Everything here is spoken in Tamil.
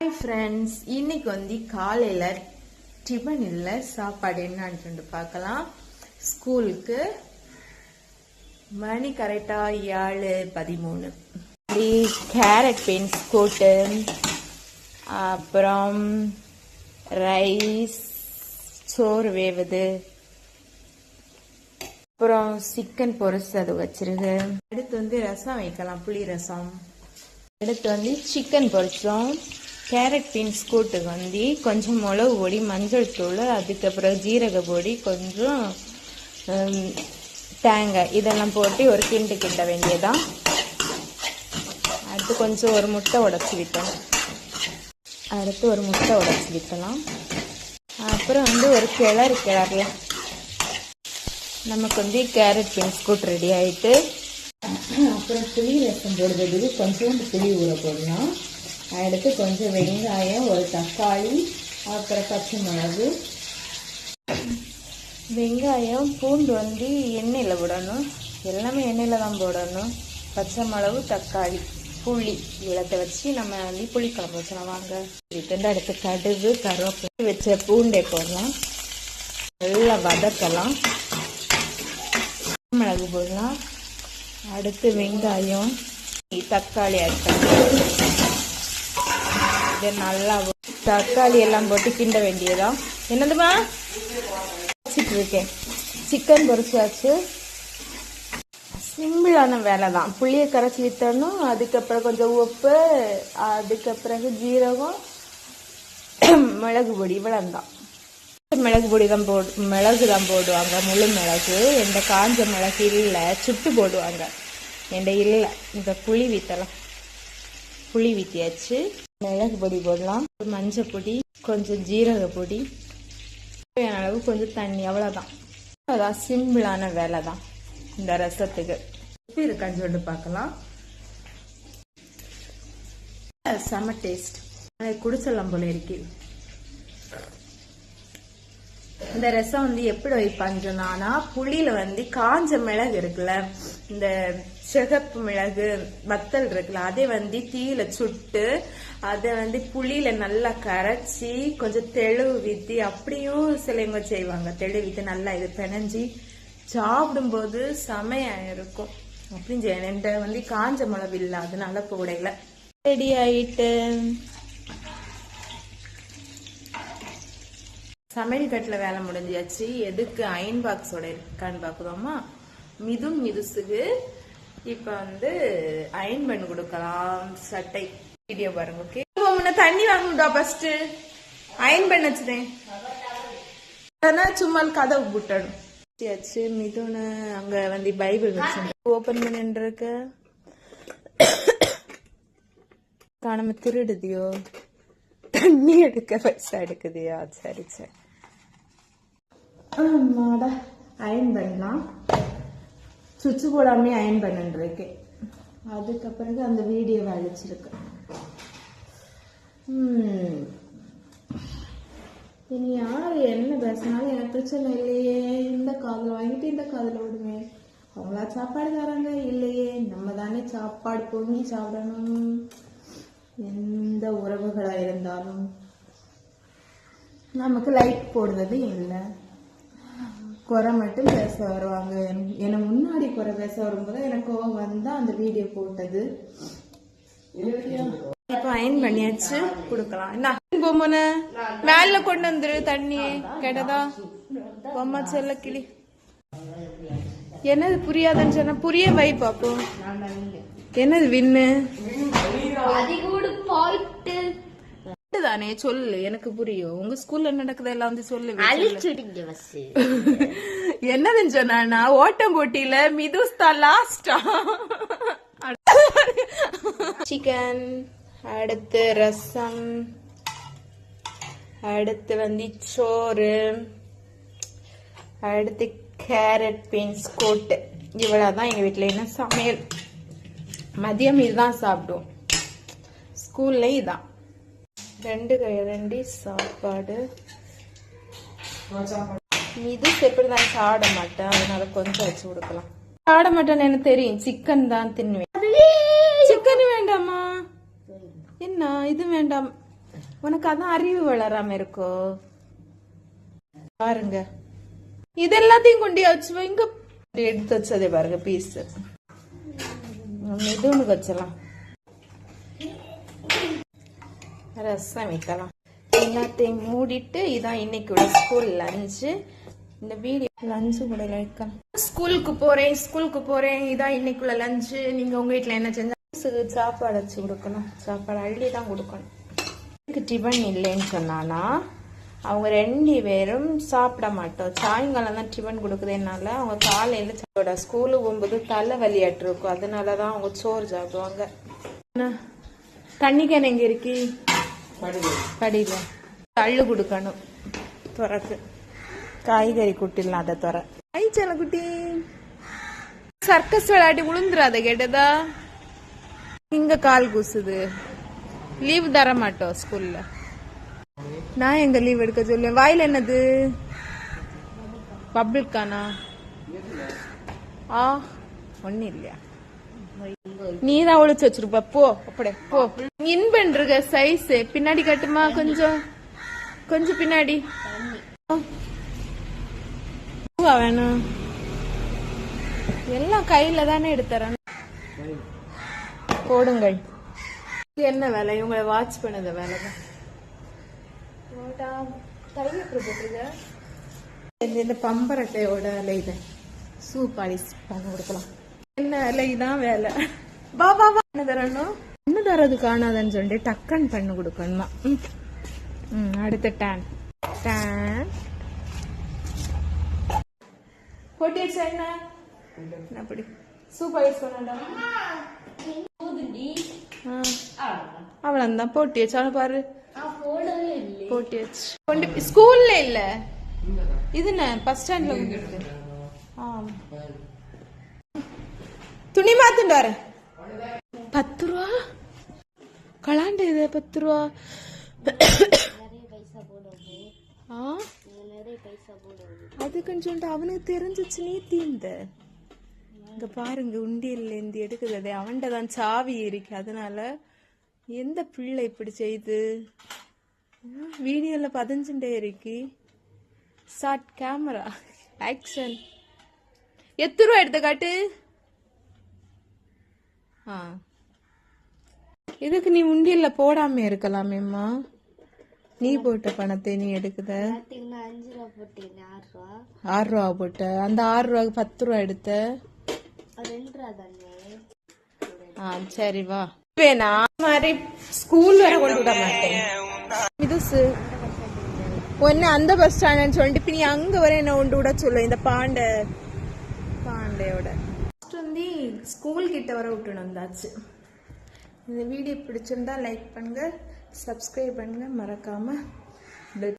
ஹாய் ஃப்ரெண்ட்ஸ் இன்னைக்கு வந்து காலையில் டிஃபன் இல்லை சாப்பாடு என்னன்னு சொல்லிட்டு பார்க்கலாம். ஸ்கூலுக்கு மணி கரெக்டாக ஏழு பதிமூணு. அப்படி கேரட் பீன்ஸ் கூட்டு. அப்புறம் ரைஸ் சோறு வேவுது. அப்புறம் சிக்கன் பொரிச்சு அது வச்சிருக்கு அடுத்து வந்து ரசம் வைக்கலாம். புளி ரசம். அடுத்து வந்து சிக்கன் பொரிச்சோம். கேரட் பீன்ஸ் கூட்டுக்கு வந்து கொஞ்சம் மிளகு பொடி மஞ்சள் தூள் அதுக்கப்புறம் ஜீரக பொடி கொஞ்சம் தேங்காய் இதெல்லாம் போட்டு ஒரு கிண்டு கிண்ட வேண்டியதான் அடுத்து கொஞ்சம் ஒரு முட்டை உடச்சி விட்டணும் அடுத்து ஒரு முட்டை உடச்சி விட்டலாம். அப்புறம் வந்து ஒரு கிளறு கிளறலாம் நமக்கு வந்து கேரட் பீன்ஸ் கூட்டு ரெடி ஆகிட்டு அப்புறம் புளி ரசம் போடுறதுக்கு கொஞ்சோண்டு புளி ஊற போடலாம் அடுத்து கொஞ்சம் வெங்காயம் ஒரு தக்காளி அப்புறம் பச்சை மிளகு. வெங்காயம் பூண்டு வந்து எண்ணெயில் விடணும் எல்லாமே எண்ணெயில் தான் போடணும். பச்சை மிளகு தக்காளி புளி. இவ்வளத்தை வச்சு நம்ம வந்து புளி குழம்பு வச்சலாம் வாங்க. இதுக்கு அடுத்து கடுகு கருவேப்பிலை வச்ச பூண்டை போடலாம். நல்லா வதக்கலாம். மிளகு போடலாம். அடுத்து வெங்காயம் தக்காளி ஆட் இதை நல்லா தக்காளி எல்லாம் போட்டு கிண்ட வேண்டியதான் என்னதுமா? வச்சிட்டு இருக்கேன் சிக்கன் பொரிச்சாச்சு. சிம்பிளான வேலை தான் புளியை கரைச்சி விற்றணும் அதுக்கப்புறம் கொஞ்சம் உப்பு அதுக்கப்புறம் ஜீரகம் மிளகு பொடி இவ்வளவுதான். மிளகு பொடி தான் போடு மிளகு தான் போடுவாங்க முழு மிளகு. எந்த காஞ்ச மிளகு இல்லை சுட்டு போடுவாங்க. எந்த இல்லை. இந்த புளி வித்தலாம். புளி வித்தியாச்சு மிளகு பொடி போடலாம். மஞ்சள் பொடி கொஞ்சம் ஜீரக பொடி. தேவையான அளவு கொஞ்சம் தண்ணி அவ்வளோதான் அதான் சிம்பிளான வேலை தான் இந்த ரசத்துக்கு. எப்படி இருக்கான்னு சொல்லிட்டு பார்க்கலாம். செம டேஸ்ட் குடிச்சலாம் போல இருக்கு. இந்த ரசம் வந்து எப்படி வைப்பாங்கன்னா புளியில வந்து காஞ்ச மிளகு இருக்குல்ல இந்த சிகப்பு மிளகு வத்தல் இருக்குல்ல அதை வந்து தீயில சுட்டு அதை வந்து புளியில நல்லா கரைச்சி கொஞ்சம் தெளிவு வித்தி அப்படியும் சிலவங்க செய்வாங்க. தெளிவு வித்து நல்லா இது பிணைஞ்சி சாப்பிடும்போது செமையா இருக்கும். அப்படின்னு செய்யணும். இந்த வந்து காஞ்ச மிளகு இல்லை அதனால போடையில ரெடி ஆயிட்டு. சமையல் கட்டில் வேலை முடிஞ்சாச்சு எதுக்கு அயன் பாக்ஸோட இருக்கான்னு பார்க்குறோமா மிதுன் மிதுசுக்கு இப்போ வந்து அயன் பண்ணி கொடுக்கலாம் சட்டை. வீடியோ பாருங்க ஓகே முன்ன தண்ணி வாங்கணும்டா ஃபர்ஸ்ட் அயன் பண்ண வச்சுதேன். சும்மா கதவு புட்டணும். ஆச்சு மிதுன் அங்க வந்து பைபிள் வச்சு ஓபன் பண்ணிட்டு இருக்க காணாம திருடுதியோ? தண்ணி எடுக்க பைசா எடுக்குதியா? சரி சரி. ஆமாடா அயன் பண்ணலாம். சுவிட்ச் போடாமே அயன் பண்ணிருக்கேன் அதுக்கப்புறம் அந்த வீடியோவை அழிச்சிருக்கேன். இனி யார் என்ன பேசினாலும் எனக்கு பிரச்சனை இல்லையே. இந்த காதில் வாங்கிட்டு இந்த காதில் விடுமே. அவங்களா சாப்பாடு தராங்க இல்லையே. நம்ம தானே சாப்பாடு பொங்கி சாப்பிடணும். எந்த உறவுகளாக இருந்தாலும் நமக்கு லைட் போடுறது இல்லை குறை மட்டும் பேச வருவாங்க. என்னை முன்னாடி குறை பேச வரும்போது எனக்கு கோவம் வந்தா அந்த வீடியோ போட்டது. இப்போ அயன் பண்ணியாச்சு. கொடுக்கலாம். என்ன? பொம்மனு மேல கொண்டு வந்துரு தண்ணி கேட்டதா? பொம்மா செல்ல கிளி. என்னது புரியாதுன்னு சொன்னா புரிய வை பாப்போம். என்னது வின்னு? தானே சொல்லு எனக்கு புரியும். உங்க ஸ்கூல்ல நடக்குதெல்லாம் வந்து சொல்லு என்னதுன்னு சொன்னா ஓட்டம் போட்டியில மிதுஸ்தா லாஸ்டா சிக்கன் அடுத்து ரசம் அடுத்து வந்து சோறு அடுத்து கேரட் பீன்ஸ் கோட்டு. இவ்வளவுதான் எங்க வீட்ல என்ன சமையல். மதியம் இதுதான் சாப்பிடுவோம். ஸ்கூல்ல இதான். ரெண்டு ரெண்டு சாப்பாடு. இது எப்படி நான் சாட மாட்டேன். அதனால கொஞ்சம் வச்சு கொடுக்கலாம். சாட மாட்டேன்னு எனக்கு தெரியும். சிக்கன் தான் தின்னுவேன். சிக்கன் வேண்டாமா? என்ன? இது வேண்டாம். உனக்கு அதான் அறிவு வளராம இருக்கோ? பாருங்க. இது எல்லாத்தையும் கொண்டு வச்சு இங்க எடுத்து வச்சதே பாருங்க பீஸ் இது ஒன்று வச்சலாம் ரசம் வைக்கலாம் எல்லாத்தையும் மூடிட்டு இதான் இன்னைக்கு ஸ்கூல் லஞ்சு இந்த வீடியோ லஞ்சு கூட வைக்கலாம் ஸ்கூலுக்கு போறேன் ஸ்கூலுக்கு போறேன். இதான் இன்னைக்குள்ள லஞ்சு நீங்க உங்க வீட்டுல என்ன செஞ்சா சாப்பாடு வச்சு கொடுக்கணும். சாப்பாடு அள்ளி தான் கொடுக்கணும். எனக்கு டிஃபன் இல்லைன்னு சொன்னானா அவங்க ரெண்டு பேரும் சாப்பிட மாட்டோம். சாயங்காலம் தான் டிஃபன் கொடுக்குறதுனால அவங்க காலையில் சாப்பிட ஸ்கூலுக்கு போகும்போது தலை வலியாட்டு இருக்கும் அதனால தான் அவங்க சோறு சாப்பிடுவாங்க. தண்ணி கேன் எங்க இருக்கு? படியில தள்ளு கொடுக்கணும். துறக்கு. காய்கறி குட்டிலாம் அதை துற. ஐ குட்டி சர்க்கஸ் விளையாடி விழுந்துராத கேட்டதா? இங்க கால் கூசுது. லீவ் தர மாட்டோம் ஸ்கூல்ல. நான் எங்க லீவ் எடுக்க சொல்லுவேன். வாயில என்னது? பப்ளிக்கானா ஆ ஒன்னும் இல்லையா? நீ தான் ஒளிச்சு வச்சிருப்ப. போ அப்படியே போ. இன் பண்றங்க சைஸ். பின்னாடி கட்டுமா கொஞ்சம். கொஞ்சம் பின்னாடி. பூவா வேணும். எல்லாம் கையில தானே எடுத்துறேன். போடுங்கள். என்ன வேலை? இவங்களை வாட்ச் பண்ணத வேலை தான். இந்த பம்பரட்டையோட இலை இது. சூப் அடிச்சு பண்ண கொடுக்கலாம். என்ன இலை தான் வேலை. வா வா வா. என்ன தரணும்? என்ன தரது காணாதன்னு சொல்லிட்டு டக்கன் பண்ணு கொடுக்கணுமா? ம். அடுத்த டேன் டேன் போட்டி வச்சா என்ன அப்படி? சூப் ஐஸ் பண்ணடா அவ்வளவுதான். போட்டி வச்சாலும் பாரு. போட்டி வச்சு கொண்டு ஸ்கூல்ல இல்ல. இது என்ன? பஸ் ஸ்டாண்ட்ல ஆம். துணி மாத்துண்டு வரேன். பத்து ரூபா கலாண்டு இது பத்து ரூபா ஆ? அது கொஞ்சம் அவனுக்கு தெரிஞ்சிச்சு நீ தீந்த. இங்க பாருங்க உண்டியல்ல இருந்து எடுக்குது அவன்கிட்ட தான் சாவி இருக்கு. அதனால எந்த பிள்ளை இப்படி செய்து? வீடியோல பதிஞ்சுட்டே இருக்கு. ஷார்ட் கேமரா ஆக்ஷன் எத்து ரூபா எடுத்த காட்டு? ஆ. இதுக்கு நீ உண்டியல்ல போடாம இருக்கலாமேம்மா. நீ போட்ட பணத்தை நீ எடுக்குத. ஆறு ரூபா? போட்ட. அந்த ஆறு ரூபாய்க்கு பத்து ரூபா எடுத்த? ஆ சரி வா. வேணா மாதிரி ஸ்கூல் வரை கொண்டு விட மாட்டேன். இது ஒன்னு அந்த பஸ் ஸ்டாண்ட்னு சொல்லிட்டு இப்ப நீ அங்க வரை என்ன கொண்டு விட சொல்லு இந்த பாண்டை பாண்டையோட. தாண்டி ஸ்கூல் கிட்ட வர விட்டுன்னு வந்தாச்சு இந்த வீடியோ பிடிச்சிருந்தா லைக் பண்ணுங்கள் சப்ஸ்கிரைப் பண்ணுங்கள் மறக்காமல்